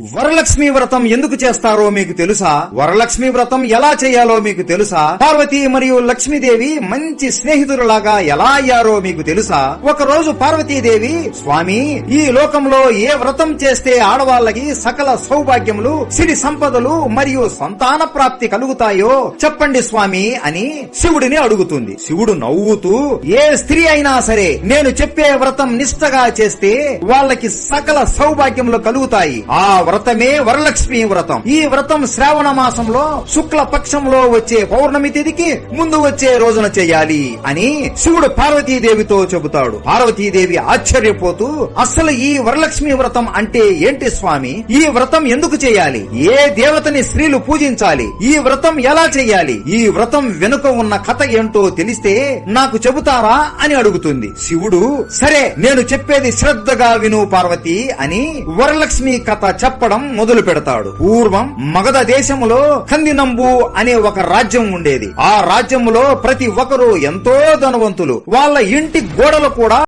వరలక్ష్మి వ్రతం ఎందుకు చేస్తారో మీకు తెలుసా? వరలక్ష్మి వ్రతం ఎలా చేయాలో మీకు తెలుసా? పార్వతి మరియు లక్ష్మీదేవి మంచి స్నేహితులలాగా ఎలా అయ్యారో మీకు తెలుసా? ఒక రోజు పార్వతీదేవి స్వామి ఈ లోకంలో ఏ వ్రతం చేస్తే ఆడవాళ్ళకి సకల సౌభాగ్యములు సిరి సంపదలు మరియు సంతాన ప్రాప్తి కలుగుతాయో చెప్పండి స్వామి అని శివుడిని అడుగుతుంది. శివుడు నవ్వుతూ ఏ స్త్రీ అయినా సరే నేను చెప్పే వ్రతం నిష్టగా చేస్తే వాళ్ళకి సకల సౌభాగ్యములు కలుగుతాయి. ఆ వ్రతమే వరలక్ష్మి వ్రతం. ఈ వ్రతం శ్రావణ మాసంలో శుక్ల పక్షంలో వచ్చే పౌర్ణమి తిథికి ముందు వచ్చే రోజున చేయాలి అని శివుడు పార్వతీదేవితో చెబుతాడు. పార్వతీదేవి ఆశ్చర్యపోతూ అసలు ఈ వరలక్ష్మి వ్రతం అంటే ఏంటి స్వామి? ఈ వ్రతం ఎందుకు చేయాలి? ఏ దేవతని స్త్రీలు పూజించాలి? ఈ వ్రతం ఎలా చేయాలి? ఈ వ్రతం వెనుక ఉన్న కథ ఏంటో తెలిస్తే నాకు చెబుతారా? అని అడుగుతుంది. శివుడు సరే నేను చెప్పేది శ్రద్ధగా విను పార్వతి అని వరలక్ష్మి కథ చెప్ప చెప్పడం మొదలు పెడతాడు. పూర్వం మగధ దేశములో కందినంబు అనే ఒక రాజ్యం ఉండేది. ఆ రాజ్యములో ప్రతి ఒక్కరూ ఎంతో ధనవంతులు. వాళ్ళ ఇంటి గోడలు కూడా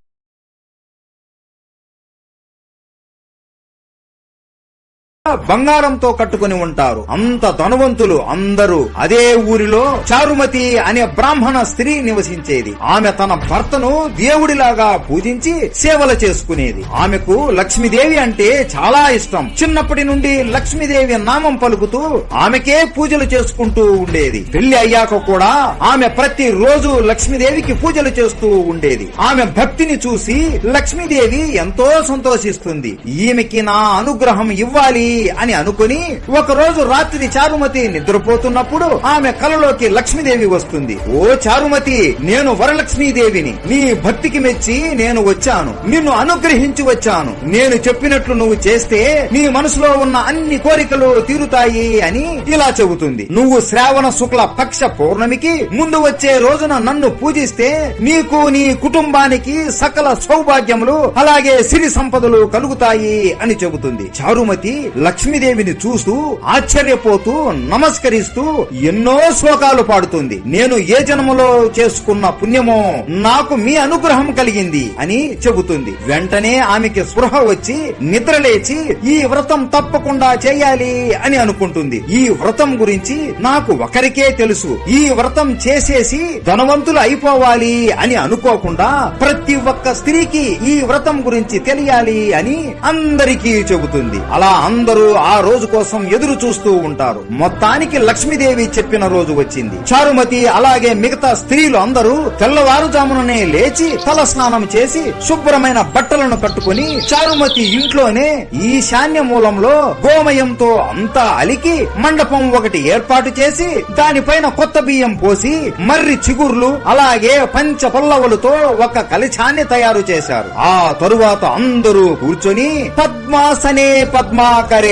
బంగారంతో కట్టుకుని ఉంటారు. అంత ధనవంతులు అందరూ అదే ఊరిలో చారుమతి అనే బ్రాహ్మణ స్త్రీ నివసించేది. ఆమె తన భర్తను దేవుడిలాగా పూజించి సేవలు చేసుకునేది. ఆమెకు లక్ష్మీదేవి అంటే చాలా ఇష్టం. చిన్నప్పటి నుండి లక్ష్మీదేవి నామం పలుకుతూ ఆమెకే పూజలు చేసుకుంటూ ఉండేది. పెళ్ళి అయ్యాక కూడా ఆమె ప్రతి రోజు లక్ష్మీదేవికి పూజలు చేస్తూ ఉండేది. ఆమె భక్తిని చూసి లక్ష్మీదేవి ఎంతో సంతోషిస్తుంది. ఈమెకి నా అనుగ్రహం ఇవ్వాలి. అని అనుకుని ఒక రోజు రాత్రి చారుమతి నిద్రపోతున్నప్పుడు ఆమె కలలోకి లక్ష్మీదేవి వస్తుంది. ఓ చారుమతి నేను వరలక్ష్మీదేవిని. నీ భక్తికి మెచ్చి నేను వచ్చాను. నిన్ను అనుగ్రహించి వచ్చాను. నేను చెప్పినట్లు నువ్వు చేస్తే నీ మనసులో ఉన్న అన్ని కోరికలు తీరుతాయి అని ఇలా చెబుతుంది. నువ్వు శ్రావణ శుక్ల పక్ష పౌర్ణమికి ముందు వచ్చే రోజున నన్ను పూజిస్తే నీకు నీ కుటుంబానికి సకల సౌభాగ్యములు అలాగే సిరి సంపదలు కలుగుతాయి అని చెబుతుంది. చారుమతి లక్ష్మీదేవిని చూస్తూ ఆశ్చర్యపోతూ నమస్కరిస్తూ ఎన్నో శ్లోకాలు పాడుతుంది. నేను ఏ జన్మలో చేసుకున్న పుణ్యమో నాకు మీ అనుగ్రహం కలిగింది అని చెబుతుంది. వెంటనే ఆమెకి స్పృహ వచ్చి నిద్రలేచి ఈ వ్రతం తప్పకుండా చేయాలి అని అనుకుంటుంది. ఈ వ్రతం గురించి నాకు ఒకరికే తెలుసు. ఈ వ్రతం చేసేసి ధనవంతులు అయిపోవాలి అని అనుకోకుండా ప్రతి ఒక్క స్త్రీకి ఈ వ్రతం గురించి తెలియాలి అని అందరికీ చెబుతుంది. అలా అందరూ ఆ రోజు కోసం ఎదురు చూస్తూ ఉంటారు. మొత్తానికి లక్ష్మీదేవి చెప్పిన రోజు వచ్చింది. చారుమతి అలాగే మిగతా స్త్రీలు అందరూ తెల్లవారుజాముననే లేచి తల స్నానం చేసి శుభ్రమైన బట్టలను కట్టుకుని చారుమతి ఇంట్లోనే ఈశాన్య మూలంలో గోమయంతో అంతా అలికి మండపం ఒకటి ఏర్పాటు చేసి దానిపైన కొత్త బియ్యం పోసి మర్రి చిగుర్లు అలాగే పంచ పల్లవులతో ఒక కలిశాన్ని తయారు చేశారు. ఆ తరువాత అందరూ కూర్చొని పద్మాసనే పద్మాకరి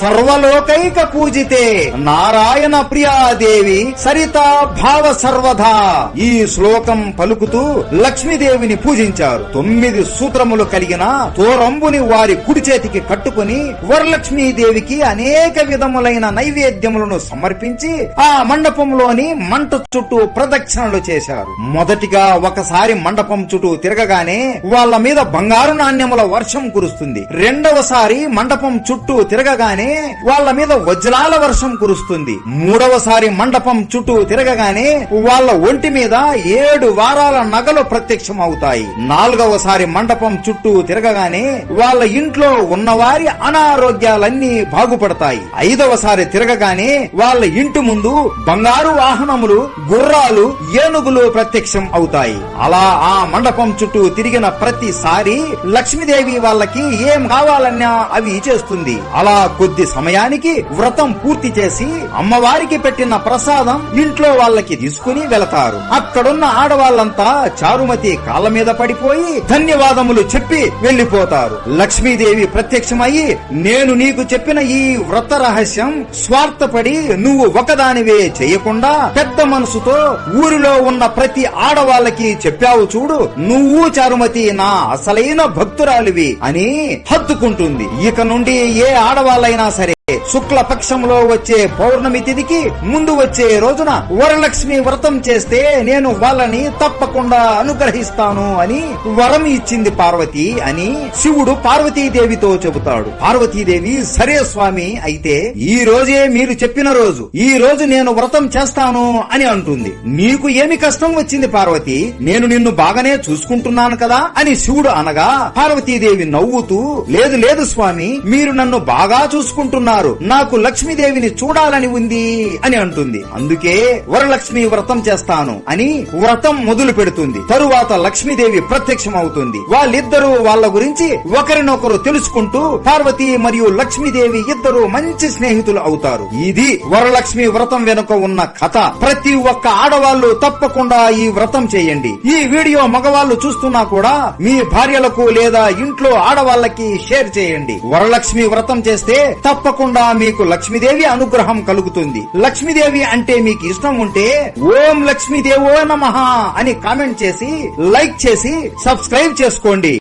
సర్వలోకైక పూజితే. నారాయణ ప్రియాదేవి సరితా భావ సర్వధా. ఈ శ్లోకం పలుకుతూ లక్ష్మీదేవిని పూజించారు. తొమ్మిది సూత్రములు కలిగిన తోరంబుని వారి కుడి చేతికి కట్టుకుని వరలక్ష్మీదేవికి అనేక విధములైన నైవేద్యములను సమర్పించి ఆ మండపంలోని మంట చుట్టూ ప్రదక్షిణలు చేశారు. మొదటిగా ఒకసారి మండపం చుట్టూ తిరగగానే వాళ్ళ మీద బంగారు నాణ్యముల వర్షం కురుస్తుంది. రెండవసారి మండపం చుట్టూ తిరగగానే వాళ్ళ మీద వజ్రాల వర్షం కురుస్తుంది. మూడవసారి మండపం చుట్టూ తిరగగానే వాళ్ళ ఒంటి మీద ఏడు వారాల నగలు ప్రత్యక్షం అవుతాయి నాలుగవసారి మండపం చుట్టూ తిరగగానే వాళ్ళ ఇంట్లో ఉన్నవారి అనారోగ్యాలన్నీ బాగుపడతాయి. ఐదవసారి తిరగగానే వాళ్ళ ఇంటి ముందు బంగారు వాహనములు గుర్రాలు ఏనుగులు ప్రత్యక్షం అవుతాయి. అలా ఆ మండపం చుట్టూ తిరిగిన ప్రతిసారి లక్ష్మీదేవి వాళ్ళకి ఏం కావాలన్నా అవి చేస్తుంది. అలా కొద్ది సమయానికి వ్రతం పూర్తి చేసి అమ్మవారికి పెట్టిన ప్రసాదం ఇంట్లో వాళ్ళకి తీసుకుని వెళతారు. అక్కడున్న ఆడవాళ్ళంతా చారుమతి కాళ్ళ మీద పడిపోయి ధన్యవాదములు చెప్పి వెళ్ళిపోతారు లక్ష్మీదేవి ప్రత్యక్షమయ్యి నేను నీకు చెప్పిన ఈ వ్రత రహస్యం స్వార్థపడి నువ్వు ఒకదానివే చేయకుండా పెద్ద మనసుతో ఊరిలో ఉన్న ప్రతి ఆడవాళ్ళకి చెప్పావు చూడు. నువ్వు చారుమతి నా అసలైన భక్తురాలివి అని హత్తుకుంటుంది ఇక నుండి ఏ ఆడవాళ్ళైనా సరే శుక్ల పక్షంలో వచ్చే పౌర్ణమి తిథికి ముందు వచ్చే రోజున వరలక్ష్మి వ్రతం చేస్తే నేను వాళ్ళని తప్పకుండా అనుగ్రహిస్తాను అని వరం ఇచ్చింది పార్వతి అని శివుడు పార్వతీదేవితో చెబుతాడు. పార్వతీదేవి సరే స్వామి అయితే ఈ రోజే మీరు చెప్పిన రోజు. ఈ రోజు నేను వ్రతం చేస్తాను అని అంటుంది. నీకు ఏమి కష్టం వచ్చింది పార్వతి? నేను నిన్ను బాగానే చూసుకుంటున్నాను కదా అని శివుడు అనగా పార్వతీదేవి నవ్వుతూ లేదు లేదు స్వామి మీరు నన్ను బాగా చూసుకుంటున్నారు. నాకు లక్ష్మీదేవిని చూడాలని ఉంది అని అంటుంది. అందుకే వరలక్ష్మి వ్రతం చేస్తాను అని వ్రతం మొదలు పెడుతుంది. తరువాత లక్ష్మీదేవి ప్రత్యక్షమవుతుంది. వాళ్ళిద్దరూ వాళ్ళ గురించి ఒకరినొకరు తెలుసుకుంటూ పార్వతి మరియు లక్ష్మీదేవి ఇద్దరు మంచి స్నేహితులు అవుతారు. ఇది వరలక్ష్మి వ్రతం వెనుక ఉన్న కథ. ప్రతి ఒక్క ఆడవాళ్ళు తప్పకుండా ఈ వ్రతం చేయండి. ఈ వీడియో మగవాళ్ళు చూస్తున్నా కూడా మీ భార్యలకు లేదా ఇంట్లో ఆడవాళ్ళకి షేర్ చేయండి. వరలక్ష్మి వ్రతం చేస్తే తప్పకుండా తప్పకుండా మీకు లక్ష్మీదేవి అనుగ్రహం కలుగుతుంది. లక్ష్మీదేవి అంటే మీకు ఇష్టం ఉంటే ఓం లక్ష్మీదేవో నమ అని కామెంట్ చేసి లైక్ చేసి సబ్స్క్రైబ్ చేసుకోండి.